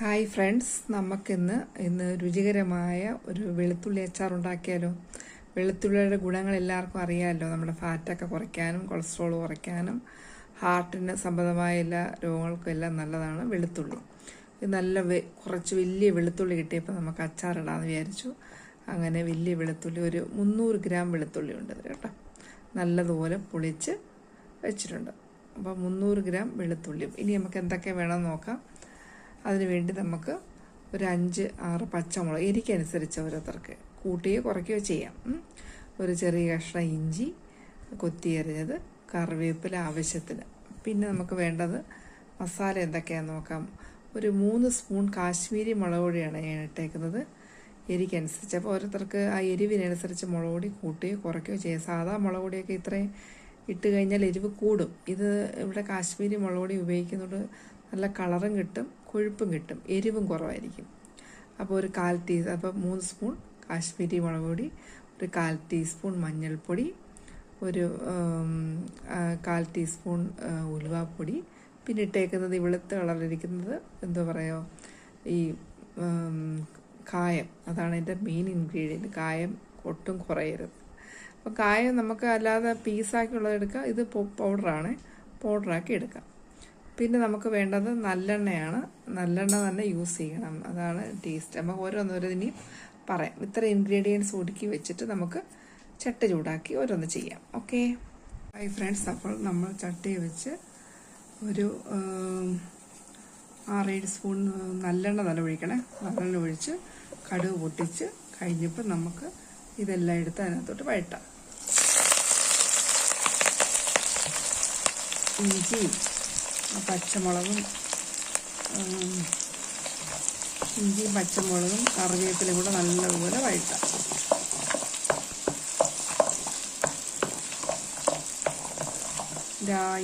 Hi friends നമുക്കിന്ന് ഇന്ന് രുചികരമായ ഒരു വെളുത്തുള്ളി അച്ചാർ ഉണ്ടാക്കിയാലോ? വെളുത്തുള്ളിയുടെ ഗുണങ്ങൾ എല്ലാവർക്കും അറിയാമല്ലോ. നമ്മുടെ ഫാറ്റൊക്കെ കുറയ്ക്കാനും കൊളസ്ട്രോൾ കുറയ്ക്കാനും ഹാർട്ടിന് സംബന്ധമായ എല്ലാ രോഗങ്ങൾക്കും എല്ലാം നല്ലതാണ് വെളുത്തുള്ളി. ഇത് നല്ല കുറച്ച് വലിയ വെളുത്തുള്ളി കിട്ടിയപ്പോൾ നമുക്ക് അച്ചാറിടാമെന്ന് വിചാരിച്ചു. അങ്ങനെ വലിയ വെളുത്തുള്ളി ഒരു മുന്നൂറ് ഗ്രാം വെളുത്തുള്ളി ഉണ്ട് കേട്ടോ. നല്ലതുപോലെ പൊളിച്ച് വെച്ചിട്ടുണ്ട്. അപ്പോൾ മുന്നൂറ് ഗ്രാം വെളുത്തുള്ളി ഇനി നമുക്ക് എന്തൊക്കെ വേണമെന്ന് നോക്കാം. അതിനുവേണ്ടി നമുക്ക് ഒരു അഞ്ച് ആറ് പച്ചമുളക് എരിക്കനുസരിച്ച് ഓരോരുത്തർക്ക് കൂട്ടുകയോ കുറയ്ക്കുകയോ ചെയ്യാം. ഒരു ചെറിയ കഷ്ണം ഇഞ്ചി കൊത്തിയരിഞ്ഞത് കറിവേപ്പില ആവശ്യത്തിന്. പിന്നെ നമുക്ക് വേണ്ടത് മസാല എന്തൊക്കെയാണെന്ന് നോക്കാം. ഒരു മൂന്ന് സ്പൂൺ കാശ്മീരി മുളക് പൊടിയാണ് ഞാൻ ഇട്ടേക്കുന്നത്. എരിക്കനുസരിച്ച് അപ്പോൾ ഓരോരുത്തർക്ക് ആ എരിവിനനുസരിച്ച് മുളക് പൊടി കൂട്ടുകയോ കുറയ്ക്കുകയോ ചെയ്യാം. സാധാ മുളക് പൊടിയൊക്കെ ഇത്രയും ഇട്ട് കഴിഞ്ഞാൽ എരിവ് കൂടും. ഇത് ഇവിടെ കാശ്മീരി മുളക് പൊടി ഉപയോഗിക്കുന്നതുകൊണ്ട് നല്ല കളറും കിട്ടും. കൊഴുപ്പും കിട്ടും എരിവും കുറവായിരിക്കും. അപ്പോൾ ഒരു കാൽ ടീ അപ്പോൾ മൂന്ന് സ്പൂൺ കാശ്മീരി മുളക് പൊടി ഒരു കാൽ ടീസ്പൂൺ മഞ്ഞൾപ്പൊടി ഒരു കാൽ ടീസ്പൂൺ ഉലുവാപ്പൊടി. പിന്നെ ഇട്ടേക്കുന്നത് ഈ വെളുത്ത കളറിലിരിക്കുന്നത് എന്താ പറയുക ഈ കായം. അതാണ് എന്റെ മെയിൻ ഇൻഗ്രീഡിയന്റ് കായം ഒട്ടും കുറയരുത്. അപ്പോൾ കായം നമുക്ക് അല്ലാതെ പീസാക്കി ഉള്ളത് എടുക്കാം ഇത് പൗഡറാണ്. പൗഡറാക്കി എടുക്കാം. പിന്നെ നമുക്ക് വേണ്ടത് നല്ലെണ്ണയാണ്. നല്ലെണ്ണ തന്നെ യൂസ് ചെയ്യണം. അതാണ് ടേസ്റ്റ് നമുക്ക് ഓരോന്നോരോന്നിനെയും പറയാം. ഇത്ര ഇൻഗ്രീഡിയൻസ് ഒടുക്കി വെച്ചിട്ട് നമുക്ക് ചട്ടി ചൂടാക്കി ഓരോന്ന് ചെയ്യാം. ഓക്കെ ഹൈ ഫ്രണ്ട്സ് അപ്പോൾ നമ്മൾ ചട്ടി വെച്ച് ഒരു ആറേഴ് സ്പൂൺ നല്ലെണ്ണ നല്ല ഒഴിക്കണേ. നല്ലെണ്ണ ഒഴിച്ച് കടുക് പൊട്ടിച്ച് കഴിഞ്ഞപ്പോൾ നമുക്ക് ഇതെല്ലാം എടുത്ത് അതിനകത്തോട്ട് വഴട്ടാം ഇഞ്ചിയും പച്ചമുളകും ഇഞ്ചി പച്ചമുളകും കറിവേപ്പിലയും കൂടെ നല്ലതുപോലെ വഴറ്റാം.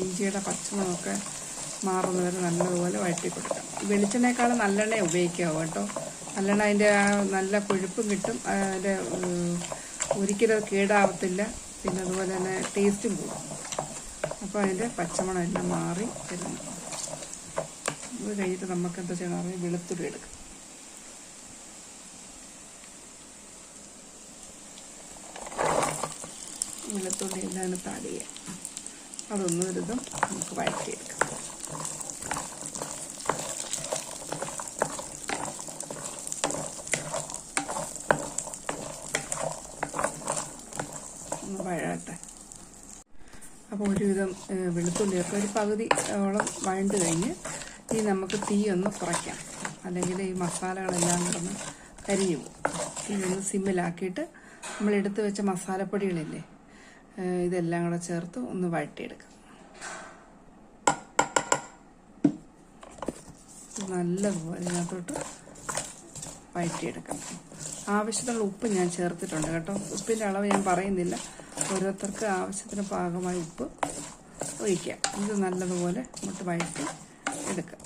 ഇഞ്ചിയുടെ പച്ചമുളകൊക്കെ മാറുന്ന വരെ നല്ലതുപോലെ വഴറ്റി കൊടുക്കാം വെളിച്ചെണ്ണയെക്കാളും നല്ലെണ്ണ ഉപയോഗിക്കാവും കേട്ടോ. നല്ലെണ്ണ അതിന്റെ ആ നല്ല കൊഴുപ്പും കിട്ടും. അതിന്റെ ഒരിക്കലും കേടാവത്തില്ല. പിന്നെ അതുപോലെ തന്നെ ടേസ്റ്റും കൂടും. അപ്പോൾ അതിന്റെ പച്ചമണം എല്ലാം മാറി വരുന്നു ഇത് കഴിഞ്ഞിട്ട് നമുക്ക് എന്താ ചെയ്യണം അറിയാം വെളുത്തുള്ളി എടുക്കാം. വെളുത്തുള്ളി എല്ലാം അതിനകത്ത് അതൊന്ന് വരുതും നമുക്ക് വഴറ്റിയെടുക്കാം. ഒന്ന് വഴട്ടെ അപ്പോൾ ഒരുവിധം വെളുത്തുള്ളി വെളുത്തുള്ളിയൊക്കെ ഒരു പകുതി ഓളം വഴണ്ട് കഴിഞ്ഞ് ഇനി നമുക്ക് തീ ഒന്ന് കുറയ്ക്കാം. അല്ലെങ്കിൽ ഈ മസാലകളെല്ലാം കിടന്ന് കരിഞ്ഞു പോകും. തീ ഒന്ന് സിമ്മിലാക്കിയിട്ട് നമ്മൾ എടുത്തു വെച്ച മസാലപ്പൊടികളില്ലേ ഇതെല്ലാം കൂടെ ചേർത്ത് ഒന്ന് വഴട്ടിയെടുക്കാം നല്ലതുപോലെ ഇതിനകത്തോട്ട് വഴറ്റിയെടുക്കാം. ആവശ്യത്തിനുള്ള ഉപ്പ് ഞാൻ ചേർത്തിട്ടുണ്ട് കേട്ടോ. ഉപ്പിന്റെ അളവ് ഞാൻ പറയുന്നില്ല. ഓരോരുത്തർക്ക് ആവശ്യത്തിന് പാകമായി ഉപ്പ് ഒഴിക്കാം ഇത് നല്ലതുപോലെ ഇങ്ങോട്ട് വഴറ്റി എടുക്കാം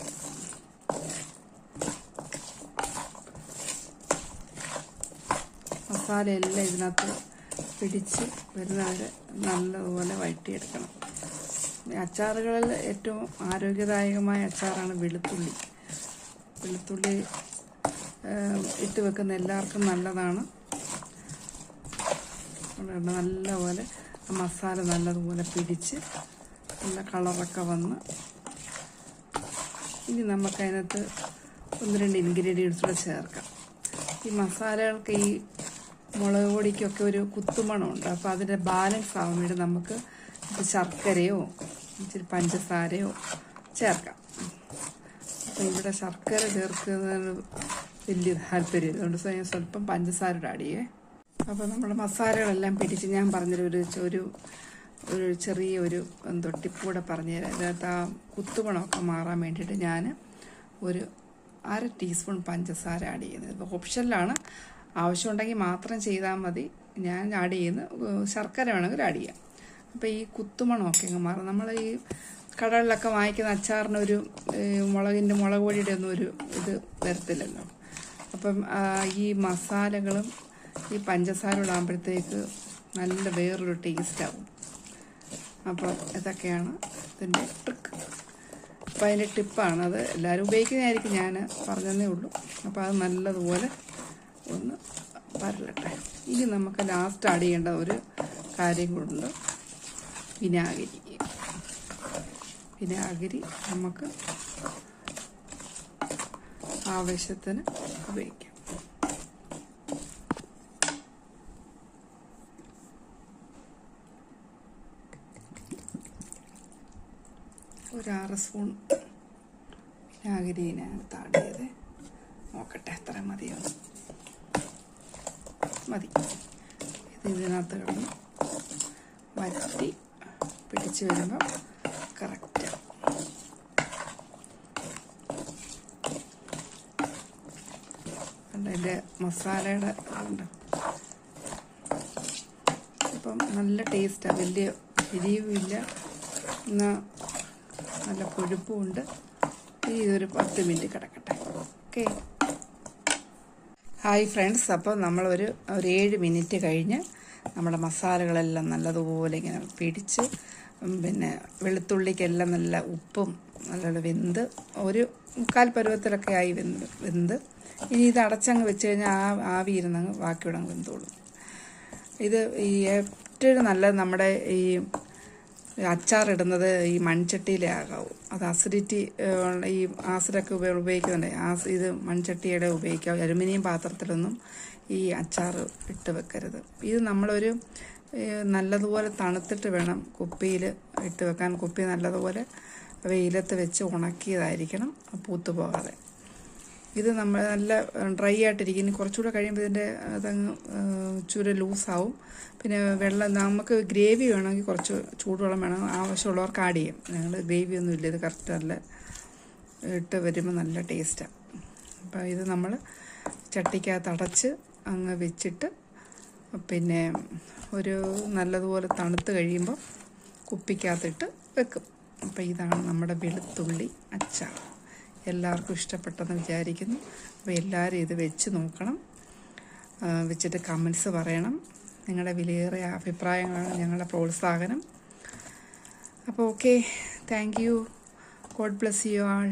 മസാലയെല്ലാം ഇതിനകത്ത് പിടിച്ച് വരുന്നവരെ നല്ലതുപോലെ വഴറ്റിയെടുക്കണം. അച്ചാറുകളിൽ ഏറ്റവും ആരോഗ്യദായകമായ അച്ചാറാണ് വെളുത്തുള്ളി. വെളുത്തുള്ളി ഇട്ട് വെക്കുന്ന എല്ലാവർക്കും നല്ലതാണ്. നല്ലപോലെ മസാല നല്ലതുപോലെ പിടിച്ച് നല്ല കളറൊക്കെ വന്ന് ഇനി നമുക്കതിനകത്ത് ഒന്ന് രണ്ട് ഇൻഗ്രീഡിയൻസ് കൂടെ ചേർക്കാം. ഈ മസാലകൾക്ക് ഈ മുളക് പൊടിക്കൊക്കെ ഒരു കുത്തുമണമുണ്ട്. അപ്പോൾ അതിന്റെ ബാലൻസ് ആവാൻ വേണ്ടി നമുക്ക് ശർക്കരയോ ഇച്ചിരി പഞ്ചസാരയോ ചേർക്കാം. അപ്പോൾ ഇവിടെ ശർക്കര ചേർക്കുന്നതിന് വലിയ താല്പര്യം. അതുകൊണ്ട് ഞാൻ സ്വല്പം പഞ്ചസാര ചെയ്യേ അപ്പോൾ നമ്മുടെ മസാലകളെല്ലാം പിടിച്ച് ഞാൻ പറഞ്ഞൊരു ഒരു ഒരു ഒരു ചെറിയ ഒരു എന്തോ ടിപ്പ് കൂടെ പറഞ്ഞുതരാം ഇതിനകത്ത് ആ കുത്തുമണമൊക്കെ മാറാൻ വേണ്ടിയിട്ട് ഞാൻ ഒരു അര ടീസ്പൂൺ പഞ്ചസാര ആഡ് ചെയ്യുന്നത്. ഇപ്പോൾ ഓപ്ഷനിലാണ്. ആവശ്യമുണ്ടെങ്കിൽ മാത്രം ചെയ്താൽ മതി. ഞാൻ ആഡ് ചെയ്യുന്ന ശർക്കര വേണമെങ്കിൽ ആഡ് ചെയ്യാം. അപ്പോൾ ഈ കുത്തുമണമൊക്കെ അങ്ങ് മാറും. നമ്മൾ ഈ കടകളിലൊക്കെ വാങ്ങിക്കുന്ന അച്ചാറിനൊരു മുളകിന്റെ മുളക് പൊടിയുടെ ഒന്നും ഒരു ഇത് വരത്തില്ലല്ലോ. അപ്പം ഈ മസാലകളും ഈ പഞ്ചസാര ഇടാകുമ്പോഴത്തേക്ക് നല്ല വേറൊരു ടേസ്റ്റ് ആവും അപ്പോൾ ഇതൊക്കെയാണ് ഇതിന്റെ ട്രിക്ക് അപ്പോൾ അതിന്റെ ടിപ്പാണ് അത് എല്ലാവരും ഉപയോഗിക്കുന്നതായിരിക്കും. ഞാൻ പറഞ്ഞതേ ഉള്ളൂ. അപ്പോൾ അത് നല്ലതുപോലെ ഒന്ന് പരലട്ടെ ഇനി നമുക്ക് ലാസ്റ്റ് ആഡ് ചെയ്യേണ്ട ഒരു കാര്യം കൂടുണ്ട് വിനാഗിരി. വിനാഗിരി നമുക്ക് ആവശ്യത്തിന് ഉപയോഗിക്കാം. ഒരാറ് സ്പൂൺ വിനാഗിരിനകത്ത് ചെയ്ത് നോക്കട്ടെ എത്ര മതിയോ മതി. ഇത് ഇതിനകത്ത് കിടന്ന് വരട്ടി പിടിച്ച് വരുമ്പോൾ കറക്റ്റ് അതിന്റെ മസാലയുടെ ഉണ്ട് ഇപ്പം നല്ല ടേസ്റ്റാണ് വലിയ എരിവില്ല എന്നാൽ നല്ല കൊഴുപ്പുമുണ്ട്. ഈ ഒരു പത്ത് മിനിറ്റ് കിടക്കട്ടെ. ഓക്കെ. Hi friends. അപ്പോൾ നമ്മളൊരു ഒരു ഏഴ് മിനിറ്റ് കഴിഞ്ഞ് നമ്മുടെ മസാലകളെല്ലാം നല്ലതുപോലെ ഇങ്ങനെ പിടിച്ച് പിന്നെ വെളുത്തുള്ളിക്കെല്ലാം നല്ല ഉപ്പും നല്ല വെന്ത് ഒരു മുക്കാൽ പരുവത്തിലൊക്കെ ആയി വെന്ത് വെന്ത്. ഇനി ഇത് അടച്ചങ്ങ് വെച്ച് കഴിഞ്ഞാൽ ആ ആവി ഇരുന്നങ്ങ് ബാക്കിയോടങ്ങ് വെന്തോളും. ഇത് ഈ ഏറ്റവും നല്ലത് നമ്മുടെ ഈ അച്ചാറിടുന്നത് ഈ മൺചട്ടിയിലെ ആകാവൂ. അത് അസിഡിറ്റി ഈ ആസിഡൊക്കെ ഉപ- ഉപയോഗിക്കുന്നുണ്ട്. ആസ് ഇത് മൺചട്ടിയുടെ ഉപയോഗിക്കാം അലുമിനിയം പാത്രത്തിലൊന്നും ഈ അച്ചാർ ഇട്ട് വെക്കരുത്. ഇത് നമ്മളൊരു നല്ലതുപോലെ തണുത്തിട്ട് വേണം കുപ്പിയിൽ ഇട്ട് വെക്കാൻ കുപ്പി നല്ലതുപോലെ വെയിലത്ത് വെച്ച് ഉണക്കിയതായിരിക്കണം പൂത്തു പോകാതെ. ഇത് നമ്മൾ നല്ല ഡ്രൈ ആയിട്ടിരിക്കും. ഇനി കുറച്ചുകൂടെ കഴിയുമ്പോൾ ഇതിന്റെ അതങ്ങ് ചുര ലൂസാവും. പിന്നെ വെള്ളം നമുക്ക് ഗ്രേവി വേണമെങ്കിൽ കുറച്ച് ചൂടുവെള്ളം വേണം. ആവശ്യമുള്ളവർക്ക് ആഡ് ചെയ്യും. ഞങ്ങൾ ഗ്രേവി ഒന്നും ഇല്ല. ഇത് കറക്റ്റ് നല്ല ഇട്ട് വരുമ്പോൾ നല്ല ടേസ്റ്റാണ് അപ്പോൾ ഇത് നമ്മൾ ചട്ടിക്കകത്ത് അടച്ച് അങ്ങ് വെച്ചിട്ട് പിന്നെ ഒരു നല്ലതുപോലെ തണുത്ത് കഴിയുമ്പോൾ കുപ്പിക്കകത്തിട്ട് വെക്കും. അപ്പോൾ ഇതാണ് നമ്മുടെ വെളുത്തുള്ളി അച്ചാർ. എല്ലാവർക്കും ഇഷ്ടപ്പെട്ടെന്ന് വിചാരിക്കുന്നു. അപ്പോൾ എല്ലാവരും ഇത് വെച്ച് നോക്കണം. വെച്ചിട്ട് കമൻസ് പറയണം. നിങ്ങളുടെ വിലയേറിയ അഭിപ്രായങ്ങളാണ് ഞങ്ങളുടെ പ്രോത്സാഹനം. അപ്പോൾ okay thank you God bless you all